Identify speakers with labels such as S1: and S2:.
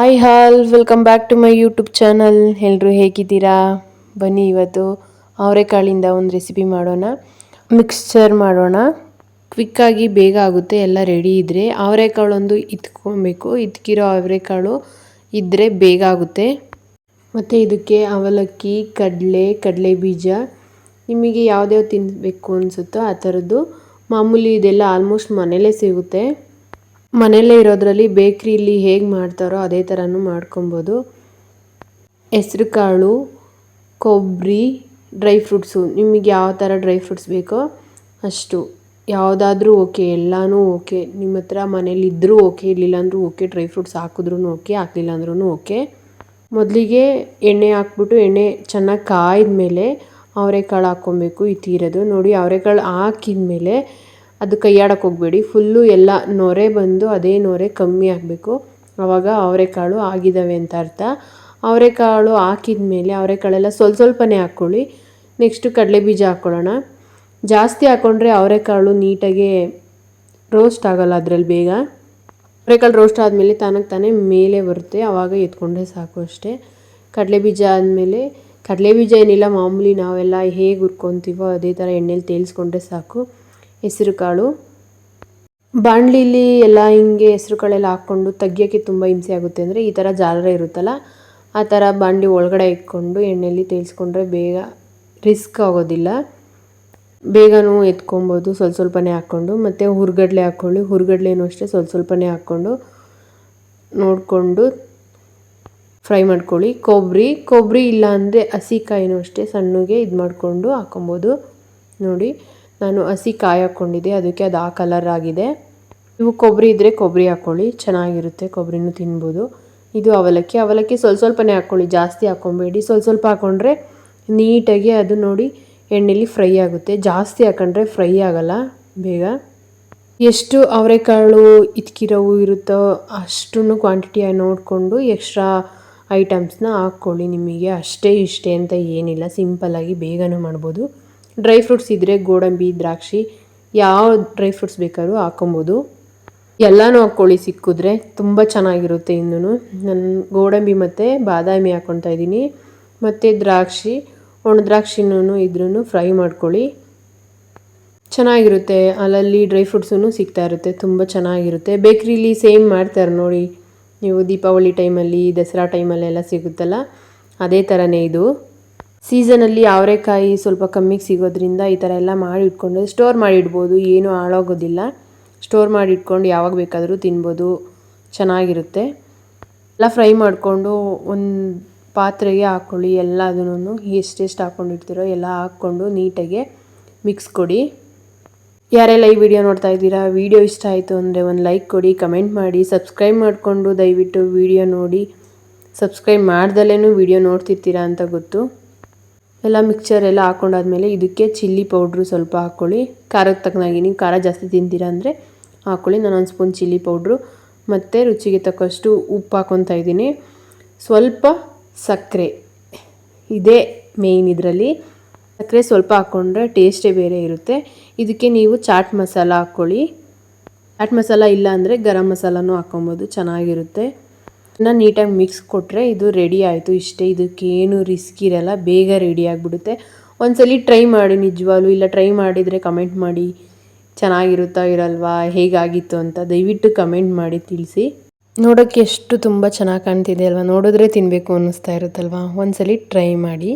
S1: Hi all welcome back to my YouTube channel ಎಲ್ಲರೂ ಹೇಗಿದ್ದೀರಾ? ಬನ್ನಿ ಇವತ್ತು ಅವರೆಕಾಳಿಂದ ಒಂದು ರೆಸಿಪಿ ಮಾಡೋಣ. ಮಿಕ್ಸ್ಚರ್ ಮಾಡೋಣ. ಕ್ವಿಕ್ಕಾಗಿ ಬೇಗ ಆಗುತ್ತೆ. ಎಲ್ಲ ರೆಡಿ ಇದ್ದರೆ ಅವರೆಕಾಳೊಂದು ಇತ್ಕೊಬೇಕು. ಇತ್ಕಿರೋ ಅವರೆಕಾಳು ಇದ್ದರೆ ಬೇಗ ಆಗುತ್ತೆ. ಮತ್ತು ಇದಕ್ಕೆ ಅವಲಕ್ಕಿ, ಕಡಲೆ ಕಡಲೆ ಬೀಜ. ನಿಮಗೆ ಯಾವ್ದ್ಯಾವ್ದು ತಿನ್ನಬೇಕು ಅನಿಸುತ್ತೋ ಆ ಥರದ್ದು. ಮಾಮೂಲಿ ಇದೆಲ್ಲ ಆಲ್ಮೋಸ್ಟ್ ಮನೇಲೇ ಸಿಗುತ್ತೆ. ಮನೆಯಲ್ಲೇ ಇರೋದ್ರಲ್ಲಿ ಬೇಕ್ರಿಲಿ ಹೇಗೆ ಮಾಡ್ತಾರೋ ಅದೇ ಥರನೂ ಮಾಡ್ಕೊಬೋದು. ಹೆಸ್ರು ಕಾಳು ಕೊಬ್ಬರಿ ಡ್ರೈ ಫ್ರೂಟ್ಸು. ನಿಮಗೆ ಯಾವ ಥರ ಡ್ರೈ ಫ್ರೂಟ್ಸ್ ಬೇಕೋ ಅಷ್ಟು. ಯಾವುದಾದ್ರೂ ಓಕೆ, ಎಲ್ಲನೂ ಓಕೆ. ನಿಮ್ಮ ಹತ್ರ ಮನೇಲಿದ್ದರೂ ಓಕೆ ಇರಲಿಲ್ಲ ಅಂದರೂ ಓಕೆ, ಡ್ರೈ ಫ್ರೂಟ್ಸ್ ಹಾಕಿದ್ರೂ ಓಕೆ ಹಾಕಲಿಲ್ಲ ಅಂದ್ರೂ ಓಕೆ. ಮೊದಲಿಗೆ ಎಣ್ಣೆ ಹಾಕ್ಬಿಟ್ಟು ಎಣ್ಣೆ ಚೆನ್ನಾಗಿ ಕಾಯ್ದ ಮೇಲೆ ಅವರೆಕಾಳು ಹಾಕ್ಕೊಬೇಕು ಈ ತೀರೋದು. ನೋಡಿ ಅವರೆಕಾಳು ಹಾಕಿದ ಮೇಲೆ ಅದು ಕೈಯಾಡಕ್ಕೆ ಹೋಗಬೇಡಿ. ಫುಲ್ಲು ಎಲ್ಲ ನೊರೆ ಬಂದು ಅದೇ ನೊರೆ ಕಮ್ಮಿ ಆಗಬೇಕು. ಆವಾಗ ಅವರೆಕಾಳು ಆಗಿದ್ದಾವೆ ಅಂತ ಅರ್ಥ. ಅವರೆಕಾಳು ಹಾಕಿದ ಮೇಲೆ ಅವರೆಕಾಳೆಲ್ಲ ಸ್ವಲ್ಪ ಸ್ವಲ್ಪನೇ ಹಾಕ್ಕೊಳ್ಳಿ. ನೆಕ್ಸ್ಟು ಕಡಲೆ ಬೀಜ ಹಾಕ್ಕೊಳ್ಳೋಣ. ಜಾಸ್ತಿ ಹಾಕ್ಕೊಂಡ್ರೆ ಅವರೆಕಾಳು ನೀಟಾಗಿ ರೋಸ್ಟ್ ಆಗೋಲ್ಲ ಅದರಲ್ಲಿ ಬೇಗ. ಅವರೆಕಾಳು ರೋಸ್ಟ್ ಆದಮೇಲೆ ತಾನಕ್ಕೆ ತಾನೇ ಮೇಲೆ ಬರುತ್ತೆ. ಆವಾಗ ಎತ್ಕೊಂಡ್ರೆ ಸಾಕು ಅಷ್ಟೇ. ಕಡಲೆ ಬೀಜ ಆದಮೇಲೆ ಕಡಲೆ ಬೀಜ ಏನಿಲ್ಲ, ಮಾಮೂಲಿ ನಾವೆಲ್ಲ ಹೇಗೆ ಹುರ್ಕೊತೀವೋ ಅದೇ ಥರ ಎಣ್ಣೆಲಿ ತೇಲಿಸ್ಕೊಂಡ್ರೆ ಸಾಕು. ಹೆಸರು ಕಾಳು. ಬಾಣಲಿಲಿ ಎಲ್ಲ ಹಿಂಗೆ ಹೆಸರು ಕಾಳೆಲ್ಲ ಹಾಕ್ಕೊಂಡು ತೆಗಿಯೋಕ್ಕೆ ತುಂಬ ಹಿಂಸೆ ಆಗುತ್ತೆ ಅಂದರೆ ಈ ಥರ ಜಾಲರೆ ಇರುತ್ತಲ್ಲ, ಆ ಥರ ಬಾಣಲಿ ಒಳಗಡೆ ಇಟ್ಕೊಂಡು ಎಣ್ಣೆಯಲ್ಲಿ ತೇಲಿಸ್ಕೊಂಡ್ರೆ ಬೇಗ ರಿಸ್ಕ್ ಆಗೋದಿಲ್ಲ. ಬೇಗನೂ ಎತ್ಕೊಬೋದು ಸ್ವಲ್ಪ ಸ್ವಲ್ಪನೇ ಹಾಕ್ಕೊಂಡು, ಮತ್ತು ಹುರ್ಗಡ್ಲೆ ಹಾಕ್ಕೊಳ್ಳಿ ಹುರ್ಗಡ್ಲೆನೂ ಅಷ್ಟೇ ಸ್ವಲ್ಪ ಸ್ವಲ್ಪನೇ ಹಾಕ್ಕೊಂಡು ನೋಡಿಕೊಂಡು ಫ್ರೈ ಮಾಡ್ಕೊಳ್ಳಿ. ಕೊಬ್ಬರಿ ಕೊಬ್ಬರಿ ಇಲ್ಲ ಅಂದರೆ ಹಸಿಕಾಯಿನೂ ಅಷ್ಟೇ ಸಣ್ಣಗೆ ಇದು ಮಾಡಿಕೊಂಡು ಹಾಕೊಬೋದು ನೋಡಿ ನಾನು ಹಸಿ ಕಾಯಿ ಹಾಕ್ಕೊಂಡಿದ್ದೆ, ಅದಕ್ಕೆ ಅದು ಆ ಕಲರ್ ಆಗಿದೆ. ನೀವು ಕೊಬ್ಬರಿ ಇದ್ದರೆ ಕೊಬ್ಬರಿ ಹಾಕ್ಕೊಳ್ಳಿ ಚೆನ್ನಾಗಿರುತ್ತೆ ಕೊಬ್ಬರಿನೂ ತಿನ್ಬೋದು. ಇದು ಅವಲಕ್ಕಿ ಅವಲಕ್ಕಿ ಸ್ವಲ್ಪ ಸ್ವಲ್ಪನೇ ಹಾಕ್ಕೊಳ್ಳಿ ಜಾಸ್ತಿ ಹಾಕ್ಕೊಬೇಡಿ. ಸ್ವಲ್ಪ ಸ್ವಲ್ಪ ಹಾಕ್ಕೊಂಡ್ರೆ ನೀಟಾಗಿ ಅದು ನೋಡಿ ಎಣ್ಣೆಲಿ ಫ್ರೈ ಆಗುತ್ತೆ. ಜಾಸ್ತಿ ಹಾಕೊಂಡ್ರೆ ಫ್ರೈ ಆಗೋಲ್ಲ ಬೇಗ. ಎಷ್ಟು ಅವರೆಕಾಳು, ಇದ್ಕಿರೋವು ಇರುತ್ತೋ ಅಷ್ಟನ್ನು ಕ್ವಾಂಟಿಟಿ ನೋಡಿಕೊಂಡು ಎಕ್ಸ್ಟ್ರಾ ಐಟಮ್ಸ್ನ ಹಾಕ್ಕೊಳ್ಳಿ ನಿಮಗೆ. ಅಷ್ಟೇ ಇಷ್ಟೇ ಅಂತ ಏನಿಲ್ಲ. ಸಿಂಪಲ್ಲಾಗಿ ಬೇಗನೂ ಮಾಡ್ಬೋದು. ಡ್ರೈ ಫ್ರೂಟ್ಸ್ ಇದ್ದರೆ ಗೋಡಂಬಿ, ದ್ರಾಕ್ಷಿ, ಯಾವ ಡ್ರೈ ಫ್ರೂಟ್ಸ್ ಬೇಕಾದ್ರೂ ಹಾಕೊಬೋದು ಎಲ್ಲನೂ ಹಾಕ್ಕೊಳ್ಳಿ ಸಿಕ್ಕಿದ್ರೆ ತುಂಬ ಚೆನ್ನಾಗಿರುತ್ತೆ ಇನ್ನೂ ನಾನು ಗೋಡಂಬಿ ಮತ್ತು ಬಾದಾಮಿ ಹಾಕ್ಕೊತಾ ಇದ್ದೀನಿ. ಮತ್ತು ದ್ರಾಕ್ಷಿ, ಒಣ ದ್ರಾಕ್ಷಿನೂ ಇದ್ರೂ ಫ್ರೈ ಮಾಡ್ಕೊಳ್ಳಿ. ಚೆನ್ನಾಗಿರುತ್ತೆ. ಅಲ್ಲಲ್ಲಿ ಡ್ರೈ ಫ್ರೂಟ್ಸೂ ಸಿಗ್ತಾ ಇರುತ್ತೆ. ತುಂಬ ಚೆನ್ನಾಗಿರುತ್ತೆ. ಬೇಕ್ರಿಲಿ ಸೇಮ್ ಮಾಡ್ತಾರೆ ನೋಡಿ. ನೀವು ದೀಪಾವಳಿ ಟೈಮಲ್ಲಿ ದಸರಾ ಟೈಮಲ್ಲೆಲ್ಲ ಸಿಗುತ್ತಲ್ಲ, ಅದೇ ಥರನೇ ಇದು. ಸೀಸನಲ್ಲಿ ಅವರೆಕಾಯಿ ಸ್ವಲ್ಪ ಕಮ್ಮಿಗೆ ಸಿಗೋದ್ರಿಂದ ಈ ಥರ ಎಲ್ಲ ಮಾಡಿ ಇಟ್ಕೊಂಡು ಸ್ಟೋರ್ ಮಾಡಿ ಇಡ್ಬೋದು. ಏನೂ ಹಾಳಾಗೋದಿಲ್ಲ. ಸ್ಟೋರ್ ಮಾಡಿ ಇಟ್ಕೊಂಡು ಯಾವಾಗ ಬೇಕಾದರೂ ತಿನ್ಬೋದು. ಚೆನ್ನಾಗಿರುತ್ತೆ. ಎಲ್ಲ ಫ್ರೈ ಮಾಡಿಕೊಂಡು ಒಂದು ಪಾತ್ರೆಗೆ ಹಾಕ್ಕೊಳ್ಳಿ. ಎಲ್ಲದನ್ನು ಎಷ್ಟೆಷ್ಟು ಹಾಕ್ಕೊಂಡಿರ್ತೀರೋ ಎಲ್ಲ ಹಾಕ್ಕೊಂಡು ನೀಟಾಗಿ ಮಿಕ್ಸ್ ಕೊಡಿ. ಯಾರೆಲ್ಲ ಈ ವಿಡಿಯೋ ನೋಡ್ತಾ ಇದ್ದೀರಾ ವಿಡಿಯೋ ಇಷ್ಟ ಆಯಿತು ಅಂದರೆ ಒಂದು ಲೈಕ್ ಕೊಡಿ ಕಮೆಂಟ್ ಮಾಡಿ ಸಬ್ಸ್ಕ್ರೈಬ್ ಮಾಡಿಕೊಂಡು ದಯವಿಟ್ಟು ವಿಡಿಯೋ ನೋಡಿ. ಸಬ್ಸ್ಕ್ರೈಬ್ ಮಾಡ್ದಲೇ ವಿಡಿಯೋ ನೋಡ್ತಿರ್ತೀರಾ ಅಂತ ಗೊತ್ತು. ಎಲ್ಲ ಮಿಕ್ಚರ್ ಎಲ್ಲ ಹಾಕೊಂಡಾದ್ಮೇಲೆ ಇದಕ್ಕೆ ಚಿಲ್ಲಿ ಪೌಡ್ರು ಸ್ವಲ್ಪ ಹಾಕ್ಕೊಳ್ಳಿ. ಖಾರಕ್ಕೆ ತಕ್ಕನಾಗಿ ನೀವು ಖಾರ ಜಾಸ್ತಿ ತಿಂತೀರಾ ಅಂದರೆ ಹಾಕ್ಕೊಳ್ಳಿ. ನಾನು ಒಂದು ಸ್ಪೂನ್ ಚಿಲ್ಲಿ ಪೌಡ್ರು ಮತ್ತು ರುಚಿಗೆ ತಕ್ಕಷ್ಟು ಉಪ್ಪು ಹಾಕ್ಕೊತಾ ಇದ್ದೀನಿ. ಸ್ವಲ್ಪ ಸಕ್ಕರೆ ಇದೇ ಮೇಯ್ನ್ ಇದರಲ್ಲಿ. ಸಕ್ಕರೆ ಸ್ವಲ್ಪ ಹಾಕ್ಕೊಂಡ್ರೆ ಟೇಸ್ಟೇ ಬೇರೆ ಇರುತ್ತೆ. ಇದಕ್ಕೆ ನೀವು ಚಾಟ್ ಮಸಾಲ ಹಾಕ್ಕೊಳ್ಳಿ. ಚಾಟ್ ಮಸಾಲ ಇಲ್ಲ ಅಂದರೆ ಗರಂ ಮಸಾಲನೂ ಹಾಕ್ಕೊಬೋದು. ಚೆನ್ನಾಗಿರುತ್ತೆ. ನಾನು ನೀಟಾಗಿ ಮಿಕ್ಸ್ ಕೊಟ್ಟರೆ ಇದು ರೆಡಿ ಆಯಿತು. ಇಷ್ಟೇ ಇದಕ್ಕೇನು ರಿಸ್ಕ್ ಇರಲ್ಲ. ಬೇಗ ರೆಡಿ ಆಗಿಬಿಡುತ್ತೆ. ಒಂದ್ಸಲಿ ಟ್ರೈ ಮಾಡಿ ನಿಜವಾಗ್ಲೂ, ಇಲ್ಲ ಟ್ರೈ ಮಾಡಿದರೆ ಕಮೆಂಟ್ ಮಾಡಿ, ಚೆನ್ನಾಗಿರುತ್ತಾ ಇರಲ್ವಾ, ಹೇಗಾಗಿತ್ತು ಅಂತ ದಯವಿಟ್ಟು ಕಮೆಂಟ್ ಮಾಡಿ ತಿಳಿಸಿ. ನೋಡೋಕ್ಕೆ ಎಷ್ಟು ತುಂಬ ಚೆನ್ನಾಗಿ ಕಾಣ್ತಿದೆ ಅಲ್ವಾ? ನೋಡಿದ್ರೆ ತಿನ್ನಬೇಕು ಅನ್ನಿಸ್ತಾ ಇರುತ್ತಲ್ವಾ? ಒಂದ್ಸಲಿ ಟ್ರೈ ಮಾಡಿ.